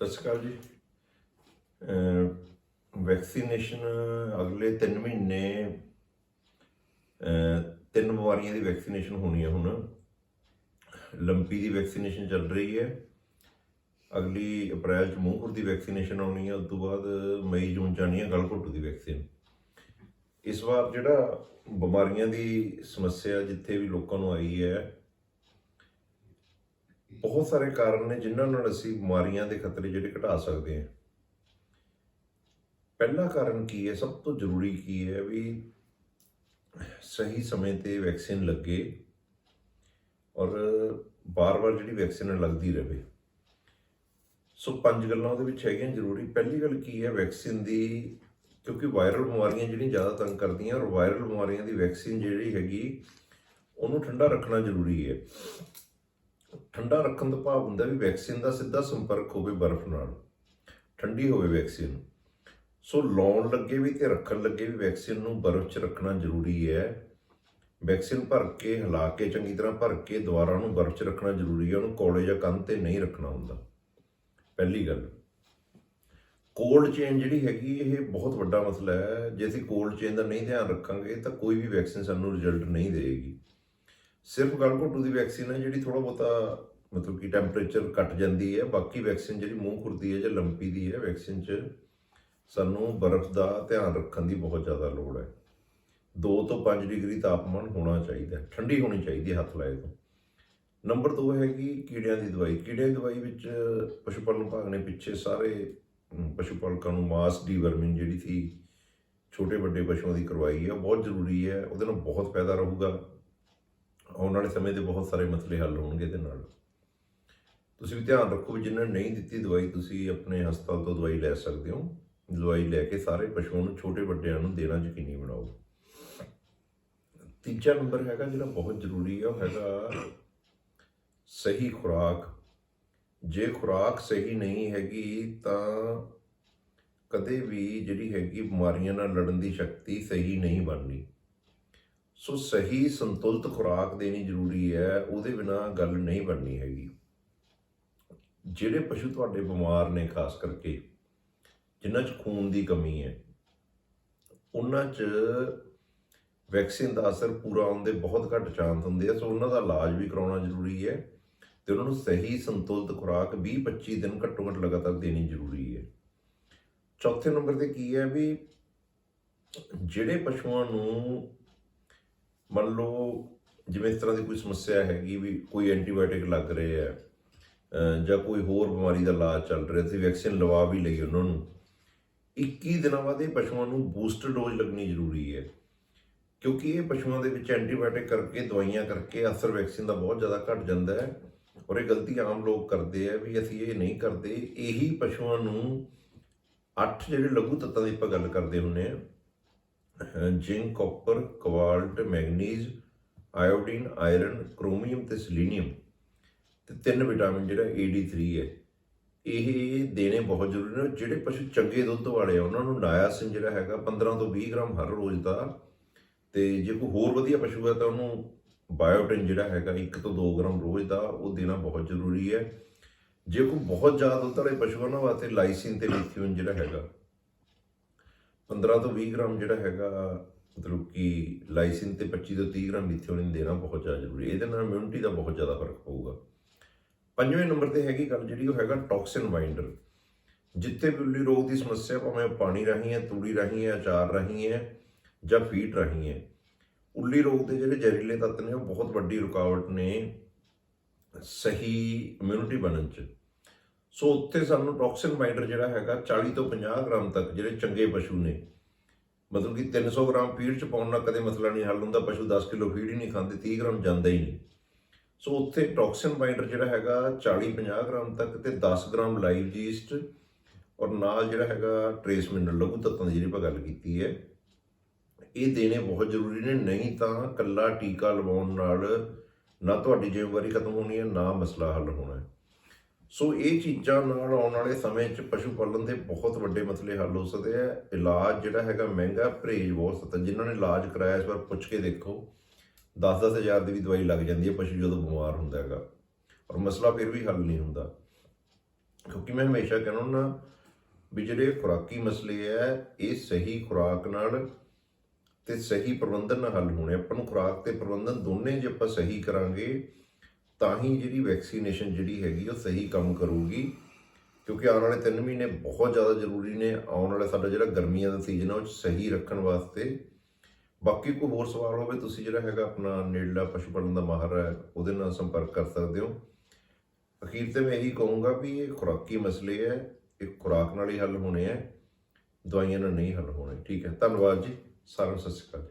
ਸਤਿ ਸ਼੍ਰੀ ਅਕਾਲ ਜੀ। ਵੈਕਸੀਨੇਸ਼ਨ ਅਗਲੇ 3 ਮਹੀਨੇ ਤਿੰਨ ਬਿਮਾਰੀਆਂ ਦੀ ਵੈਕਸੀਨੇਸ਼ਨ ਹੋਣੀ ਹੈ ਹੁਣ। ਲੰਪੀ ਦੀ ਵੈਕਸੀਨੇਸ਼ਨ ਚੱਲ ਰਹੀ ਹੈ। ਅਗਲੀ ਅਪ੍ਰੈਲ ਚ ਮੂੰਹ ਦੀ ਵੈਕਸੀਨੇਸ਼ਨ ਆਉਣੀ ਹੈ ਉਸ ਤੋਂ ਬਾਅਦ ਮਈ, ਜੂਨ ਚ ਆਉਣੀ ਹੈ ਗਲਘੋਟੂ ਦੀ ਵੈਕਸੀਨ ਇਸ ਵਾਰ ਜਿਹੜਾ ਬਿਮਾਰੀਆਂ ਦੀ ਸਮੱਸਿਆ ਜਿੱਥੇ ਵੀ ਲੋਕਾਂ ਨੂੰ ਆਈ ਹੈ ਬਹੁਤ ਸਾਰੇ ਕਾਰਨ ਨੇ ਜਿਨ੍ਹਾਂ ਨਾਲ ਅਸੀਂ ਬਿਮਾਰੀਆਂ ਦੇ ਖਤਰੇ ਜਿਹੜੇ ਘਟਾ ਸਕਦੇ ਹਾਂ। ਪਹਿਲਾ ਕਾਰਨ ਕੀ ਹੈ? ਸਭ ਤੋਂ ਜ਼ਰੂਰੀ ਕੀ ਹੈ ਵੀ ਸਹੀ ਸਮੇਂ ਤੇ ਵੈਕਸੀਨ ਲੱਗੇ ਔਰ ਬਾਰ-ਬਾਰ ਜਿਹੜੀ ਵੈਕਸੀਨ ਲੱਗਦੀ ਰਹੇ। ਸੋ ਪੰਜ ਗੱਲਾਂ ਉਹਦੇ ਵਿੱਚ ਹੈਗੀਆਂ ਜ਼ਰੂਰੀ। ਪਹਿਲੀ ਗੱਲ ਕੀ ਹੈ? ਵੈਕਸੀਨ ਦੀ ਕਿਉਂਕਿ ਵਾਇਰਲ ਬਿਮਾਰੀਆਂ ਜਿਹੜੀਆਂ ਜ਼ਿਆਦਾ ਤੰਗ ਕਰਦੀਆਂ ਔਰ ਵਾਇਰਲ ਬਿਮਾਰੀਆਂ ਦੀ ਵੈਕਸੀਨ ਜਿਹੜੀ ਹੈਗੀ, ਉਹਨੂੰ ਠੰਡਾ ਰੱਖਣਾ ਜ਼ਰੂਰੀ ਹੈ। ਠੰਡਾ ਰੱਖਣ ਦਾ ਭਾਵ ਹੁੰਦਾ ਵੀ ਵੈਕਸੀਨ ਦਾ ਸਿੱਧਾ ਸੰਪਰਕ ਹੋਵੇ ਬਰਫ਼ ਨਾਲ। ਠੰਡੀ ਹੋਵੇ ਵੈਕਸੀਨ ਸੋ ਲਾਉਣ ਲੱਗੇ ਵੀ ਤੇ ਰੱਖਣ ਲੱਗੇ ਵੀ ਵੈਕਸੀਨ ਨੂੰ ਬਰਫ਼ 'ਚ ਰੱਖਣਾ ਜ਼ਰੂਰੀ ਹੈ। ਵੈਕਸੀਨ ਭਰ ਕੇ, ਹਿਲਾ ਕੇ, ਚੰਗੀ ਤਰ੍ਹਾਂ ਭਰ ਕੇ ਦੁਬਾਰਾ ਉਹਨੂੰ ਬਰਫ਼ 'ਚ ਰੱਖਣਾ ਜ਼ਰੂਰੀ ਹੈ। ਉਹਨੂੰ ਕੋਲੇ ਜਾਂ ਕੰਧ ਤੇ ਨਹੀਂ ਰੱਖਣਾ ਹੁੰਦਾ। ਪਹਿਲੀ ਗੱਲ ਕੋਲਡ ਚੇਨ ਜਿਹੜੀ ਹੈਗੀ ਇਹ ਬਹੁਤ ਵੱਡਾ ਮਸਲਾ ਹੈ। ਜੇ ਅਸੀਂ ਕੋਲਡ ਚੇਨ ਦਾ ਨਹੀਂ ਧਿਆਨ ਰੱਖਾਂਗੇ ਤਾਂ ਕੋਈ ਵੀ ਵੈਕਸੀਨ ਸਾਨੂੰ ਰਿਜ਼ਲਟ ਨਹੀਂ ਦੇਵੇਗੀ। ਸਿਰਫ ਗਲਘੋਟੂ ਦੀ ਵੈਕਸੀਨ ਹੈ ਜਿਹੜੀ ਥੋੜਾ ਬਹੁਤਾ ਮਤਲਬ ਕਿ ਟੈਂਪਰੇਚਰ ਘਟ ਜਾਂਦੀ ਹੈ। ਬਾਕੀ ਵੈਕਸੀਨ ਜਿਹੜੀ ਮੂੰਹ ਖੁਰਦੀ ਹੈ ਜਾਂ ਲੰਪੀ ਦੀ ਹੈ ਵੈਕਸੀਨ 'ਚ ਸਾਨੂੰ ਬਰਫ਼ ਦਾ ਧਿਆਨ ਰੱਖਣ ਦੀ ਬਹੁਤ ਜ਼ਿਆਦਾ ਲੋੜ ਹੈ। 2 ਤੋਂ 5 ਡਿਗਰੀ ਤਾਪਮਾਨ ਹੋਣਾ ਚਾਹੀਦਾ ਠੰਡੀ ਹੋਣੀ ਚਾਹੀਦੀ ਹੈ ਹੱਥ ਲਾਏ ਤੋਂ। ਨੰਬਰ 2 ਹੈਗੀ ਕੀੜਿਆਂ ਦੀ ਦਵਾਈ, ਕੀੜਿਆਂ ਦੀ ਦਵਾਈ ਵਿੱਚ ਪਸ਼ੂ ਪਾਲਣ ਵਿਭਾਗ ਨੇ ਪਿੱਛੇ ਸਾਰੇ ਪਸ਼ੂ ਪਾਲਕਾਂ ਨੂੰ ਮਾਸ ਡੀਵਰਮਿੰਗ ਜਿਹੜੀ ਸੀ, ਛੋਟੇ ਵੱਡੇ ਪਸ਼ੂਆਂ ਦੀ ਕਰਵਾਈ ਹੈ, ਉਹ ਬਹੁਤ ਜ਼ਰੂਰੀ ਹੈ, ਉਹਦੇ ਨਾਲ ਬਹੁਤ ਫਾਇਦਾ ਰਹੂਗਾ। ਆਉਣ ਵਾਲੇ ਸਮੇਂ ਦੇ ਬਹੁਤ ਸਾਰੇ ਮਸਲੇ ਹੱਲ ਹੋਣਗੇ ਇਹਦੇ ਨਾਲ। ਤੁਸੀਂ ਵੀ ਧਿਆਨ ਰੱਖੋ ਵੀ ਜਿਨ੍ਹਾਂ ਨੇ ਨਹੀਂ ਦਿੱਤੀ ਦਵਾਈ, ਤੁਸੀਂ ਆਪਣੇ ਹਸਪਤਾਲ ਤੋਂ ਦਵਾਈ ਲੈ ਸਕਦੇ ਹੋ। ਦਵਾਈ ਲੈ ਕੇ ਸਾਰੇ ਪਸ਼ੂਆਂ ਨੂੰ, ਛੋਟੇ ਵੱਡਿਆਂ ਨੂੰ ਦੇਣਾ ਯਕੀਨੀ ਬਣਾਓ। ਤੀਜਾ ਨੰਬਰ ਹੈਗਾ ਜਿਹੜਾ ਬਹੁਤ ਜ਼ਰੂਰੀ ਹੈ ਉਹ ਹੈਗਾ ਸਹੀ ਖੁਰਾਕ। ਜੇ ਖੁਰਾਕ ਸਹੀ ਨਹੀਂ ਹੈਗੀ ਤਾਂ ਕਦੇ ਵੀ ਜਿਹੜੀ ਹੈਗੀ ਬਿਮਾਰੀਆਂ ਨਾਲ ਲੜਨ ਦੀ ਸ਼ਕਤੀ ਸਹੀ ਨਹੀਂ ਬਣਨੀ। ਸੋ ਸਹੀ ਸੰਤੁਲਿਤ ਖੁਰਾਕ ਦੇਣੀ ਜ਼ਰੂਰੀ ਹੈ, ਉਹਦੇ ਬਿਨਾ ਗੱਲ ਨਹੀਂ ਬਣਨੀ ਹੈਗੀ। ਜਿਹੜੇ ਪਸ਼ੂ ਤੁਹਾਡੇ ਬਿਮਾਰ ਨੇ, ਖਾਸ ਕਰਕੇ, ਜਿਨ੍ਹਾਂ 'ਚ ਖੂਨ ਦੀ ਕਮੀ ਹੈ, ਉਹਨਾਂ 'ਚ ਵੈਕਸੀਨ ਦਾ ਅਸਰ ਪੂਰਾ ਆਉਣ ਦੇ ਬਹੁਤ ਘੱਟ ਚਾਂਸ ਹੁੰਦੇ ਆ, ਸੋ ਉਹਨਾਂ ਦਾ ਇਲਾਜ ਵੀ ਕਰਾਉਣਾ ਜ਼ਰੂਰੀ ਹੈ ਤੇ ਉਹਨਾਂ ਨੂੰ ਸਹੀ ਸੰਤੁਲਿਤ ਖੁਰਾਕ 20-25 ਦਿਨ ਘੱਟੋ ਘੱਟ ਲਗਾਤਾਰ ਦੇਣੀ ਜ਼ਰੂਰੀ ਹੈ। ਚੌਥੇ ਨੰਬਰ ਤੇ ਕੀ ਹੈ ਵੀ, ਜਿਹੜੇ ਪਸ਼ੂਆਂ ਨੂੰ ਮੰਨ ਲਓ ਜਿਵੇਂ ਇਸ ਤਰ੍ਹਾਂ ਦੀ ਕੋਈ ਸਮੱਸਿਆ ਹੈਗੀ ਵੀ ਕੋਈ ਐਂਟੀਬਾਇਓਟਿਕ ਲੱਗ ਰਹੇ ਹੈ ਜਾਂ ਕੋਈ ਹੋਰ ਬਿਮਾਰੀ ਦਾ ਇਲਾਜ ਚੱਲ ਰਿਹਾ ਸੀ ਵੈਕਸੀਨ ਲਵਾ ਵੀ ਲਈ ਉਹਨਾਂ ਨੂੰ 21 ਦਿਨਾਂ ਬਾਅਦ ਇਹ ਪਸ਼ੂਆਂ ਨੂੰ ਬੂਸਟਰ ਡੋਜ਼ ਲੱਗਣੀ ਜ਼ਰੂਰੀ ਹੈ। ਕਿਉਂਕਿ ਇਹ ਪਸ਼ੂਆਂ ਦੇ ਵਿੱਚ ਐਂਟੀਬਾਇਓਟਿਕ ਕਰਕੇ, ਦਵਾਈਆਂ ਕਰਕੇ ਅਸਰ ਵੈਕਸੀਨ ਦਾ ਬਹੁਤ ਜ਼ਿਆਦਾ ਘਟ ਜਾਂਦਾ ਹੈ ਔਰ ਇਹ ਗਲਤੀ ਆਮ ਲੋਕ ਕਰਦੇ ਆ ਵੀ ਅਸੀਂ ਇਹ ਨਹੀਂ ਕਰਦੇ। ਇਹੀ ਪਸ਼ੂਆਂ ਨੂੰ ਅੱਠ ਜਿਹੜੇ ਲਘੂ ਤੱਤਾਂ ਦੀ ਆਪਾਂ ਗੱਲ ਕਰਦੇ ਹੁੰਨੇ ਆ zinc copper cobalt manganese iodine iron, chromium ਤੇ ਸੈਲੀਨੀਅਮ ਤੇ ਤਿੰਨ ਵਿਟਾਮਿਨ ਜਿਹੜਾ AD3 ਹੈ। ਇਹ ਦੇਣੇ ਬਹੁਤ ਜ਼ਰੂਰੀ ਨੇ। ਜਿਹੜੇ ਪਸ਼ੂ ਚੰਗੇ ਦੁੱਧ ਵਾਲੇ ਆ, ਉਹਨਾਂ ਨੂੰ ਨਾਇਆਸਿਨ ਜਿਹੜਾ ਹੈਗਾ 15 ਤੋਂ 20 ਗ੍ਰਾਮ ਹਰ ਰੋਜ਼ ਦਾ ਤੇ ਜੇ ਕੋਈ ਹੋਰ ਵਧੀਆ ਪਸ਼ੂ ਹੈ ਤਾਂ ਉਹਨੂੰ ਬਾਇਓਟਿਨ ਜਿਹੜਾ ਹੈਗਾ 1 ਤੋਂ 2 ਗ੍ਰਾਮ ਰੋਜ਼ ਦਾ, ਉਹ ਦੇਣਾ ਬਹੁਤ ਜ਼ਰੂਰੀ ਹੈ। ਜੇ ਕੋਈ ਬਹੁਤ ਜ਼ਿਆਦਾ ਦੁੱਧ ਵਾਲੇ ਪਸ਼ੂ ਉਹਨਾਂ ਵਾਸਤੇ ਲਾਈਸਿਨ ਤੇ ਲਿਥੀਓਨ ਜਿਹੜਾ ਹੈਗਾ 15 ਤੋਂ 20 ਗ੍ਰਾਮ ਜਿਹੜਾ ਹੈਗਾ, ਮਤਲਬ ਕਿ ਲਾਈਸਿਨ ਤੇ 25 ਤੋਂ 30 ਗ੍ਰਾਮ ਲਿਥੀਓਨ ਦੇਣਾ ਬਹੁਤ ਜ਼ਿਆਦਾ ਜ਼ਰੂਰੀ ਹੈ। ਇਹਦੇ ਨਾਲ ਇਮਿਊਨਿਟੀ ਦਾ ਬਹੁਤ ਜ਼ਿਆਦਾ ਫ਼ਰਕ ਪਊਗਾ। ਪੰਜਵੇਂ ਨੰਬਰ ਤੇ ਹੈਗੀ ਗੱਲ ਜਿਹੜੀ, ਉਹ ਹੈਗਾ ਟੌਕਸਿਨ ਬਾਈਂਡਰ ਜਿੱਥੇ ਵੀ ਉੱਲੀ ਰੋਗ ਦੀ ਸਮੱਸਿਆ, ਭਾਵੇਂ ਉਹ ਪਾਣੀ ਰਾਹੀਂ ਹੈ, ਤੂੜੀ ਰਾਹੀਂ ਹੈ, ਅਚਾਰ ਰਾਹੀਂ ਹੈ, ਜਾਂ ਫੀਡ ਰਾਹੀਂ ਹੈ, ਉੱਲੀ ਰੋਗ ਦੇ ਜਿਹੜੇ ਜ਼ਹਿਰੀਲੇ ਤੱਤ ਨੇ, ਉਹ ਬਹੁਤ ਵੱਡੀ ਰੁਕਾਵਟ ਨੇ ਸਹੀ ਇਮਿਊਨਿਟੀ ਬਣਨ ਚ। ਸੋ ਉੱਥੇ ਸਾਨੂੰ ਟੌਕਸਿਨ ਬਾਈਂਡਰ ਜਿਹੜਾ ਹੈਗਾ 40 ਤੋਂ 50 ਗ੍ਰਾਮ ਤੱਕ ਜਿਹੜੇ ਚੰਗੇ ਪਸ਼ੂ ਨੇ। ਮਤਲਬ ਕਿ 300 ਗ੍ਰਾਮ ਫੀਡ ਚ ਪਾਉਣ ਨਾਲ ਕਦੇ ਮਸਲਾ ਨਹੀਂ ਹੱਲ ਹੁੰਦਾ, ਪਸ਼ੂ 10 ਕਿਲੋ ਫੀਡ ਹੀ ਨਹੀਂ ਖਾਂਦੇ 30 ਗ੍ਰਾਮ ਜਾਂਦਾ ਹੀ ਨਹੀਂ। ਸੋ ਉੱਥੇ ਟੌਕਸਿਨ ਬਾਈਂਡਰ ਜਿਹੜਾ ਹੈਗਾ 40 50 ਗ੍ਰਾਮ ਤੱਕ ਤੇ 10 ਗ੍ਰਾਮ ਲਾਈਵ ਜੀਸਟ ਔਰ ਨਾਲ ਜਿਹੜਾ ਹੈਗਾ ਟ੍ਰੇਸ ਮਿਨਰਲ, ਲਘੂ ਤੱਤਾਂ ਦੀ ਜਿਹੜੀ ਆਪਾਂ ਗੱਲ ਕੀਤੀ ਹੈ, ਇਹ ਦੇਣੇ ਬਹੁਤ ਜ਼ਰੂਰੀ ਨੇ, ਨਹੀਂ ਤਾਂ ਕੱਲਾ ਟੀਕਾ ਲਵਾਉਣ ਨਾਲ ਨਾ ਤੁਹਾਡੀ ਜ਼ਿੰਮੇਵਾਰੀ ਖਤਮ ਹੋਣੀ ਹੈ, ਨਾ ਮਸਲਾ ਹੱਲ ਹੋਣਾ ਹੈ। ਸੋ ਇਹ ਚੀਜ਼ਾਂ ਨਾਲ ਆਉਣ ਵਾਲੇ ਸਮੇਂ 'ਚ ਪਸ਼ੂ ਪਾਲਣ ਦੇ ਬਹੁਤ ਵੱਡੇ ਮਸਲੇ ਹੱਲ ਹੋ ਸਕਦੇ ਆ। ਇਲਾਜ ਜਿਹੜਾ ਹੈਗਾ ਮਹਿੰਗਾ, ਪਰਹੇਜ ਬਹੁਤ ਸਤਾ ਜਿਨ੍ਹਾਂ ਨੇ ਇਲਾਜ ਕਰਾਇਆ, ਇਸ ਵਾਰ ਪੁੱਛ ਕੇ ਦੇਖੋ। 10-10 ਹਜ਼ਾਰ ਦੀ ਵੀ ਦਵਾਈ ਲੱਗ ਜਾਂਦੀ ਹੈ ਪਸ਼ੂ ਜਦੋਂ ਬਿਮਾਰ ਹੁੰਦਾ ਹੈਗਾ। ਔਰ ਮਸਲਾ ਫਿਰ ਵੀ ਹੱਲ ਨਹੀਂ ਹੁੰਦਾ। ਕਿਉਂਕਿ ਮੈਂ ਹਮੇਸ਼ਾ ਕਹਿੰਦਾ ਨਾ ਵੀ ਜਿਹੜੇ ਖੁਰਾਕੀ ਮਸਲੇ ਹੈ ਇਹ ਸਹੀ ਖੁਰਾਕ ਨਾਲ ਤੇ ਸਹੀ ਪ੍ਰਬੰਧਨ ਨਾਲ ਹੱਲ ਹੋਣੇ। ਆਪਾਂ ਨੂੰ ਖੁਰਾਕ ਤੇ ਪ੍ਰਬੰਧਨ ਦੋਨੇ ਜੇ ਆਪਾਂ ਸਹੀ ਕਰਾਂਗੇ ਤਾਂ ਹੀ ਜਿਹੜੀ ਵੈਕਸੀਨੇਸ਼ਨ ਜਿਹੜੀ ਹੈਗੀ ਉਹ ਸਹੀ ਕੰਮ ਕਰੂਗੀ, ਕਿਉਂਕਿ ਆਉਣ ਵਾਲੇ 3 ਮਹੀਨੇ ਬਹੁਤ ਜ਼ਿਆਦਾ ਜ਼ਰੂਰੀ ਨੇ। ਆਉਣ ਵਾਲਾ ਸਾਡਾ ਜਿਹੜਾ ਗਰਮੀਆਂ ਦਾ ਸੀਜ਼ਨ ਹੈ ਉਹ ਸਹੀ ਰੱਖਣ ਵਾਸਤੇ। ਬਾਕੀ ਕੋਈ ਹੋਰ ਸਵਾਲ ਹੋਵੇ, ਤੁਸੀਂ ਜਿਹੜਾ ਹੈਗਾ ਆਪਣਾ ਨੇੜਲਾ ਪਸ਼ੂ ਪਾਲਣ ਦਾ ਮਾਹਰ ਹੈ, ਉਹਦੇ ਨਾਲ ਸੰਪਰਕ ਕਰ ਸਕਦੇ ਹੋ। ਅਖੀਰ ਤੇ ਮੈਂ ਇਹੀ ਕਹੂੰਗਾ ਵੀ ਇਹ ਖੁਰਾਕੀ ਮਸਲੇ ਹੈ, ਇਹ ਖੁਰਾਕ ਨਾਲ ਹੀ ਹੱਲ ਹੋਣੇ ਹੈ, ਦਵਾਈਆਂ ਨਾਲ ਨਹੀਂ ਹੱਲ ਹੋਣੇ। ਠੀਕ ਹੈ, ਧੰਨਵਾਦ ਜੀ, ਸਾਰਿਆਂ ਨੂੰ ਸਤਿ ਸ਼੍ਰੀ ਅਕਾਲ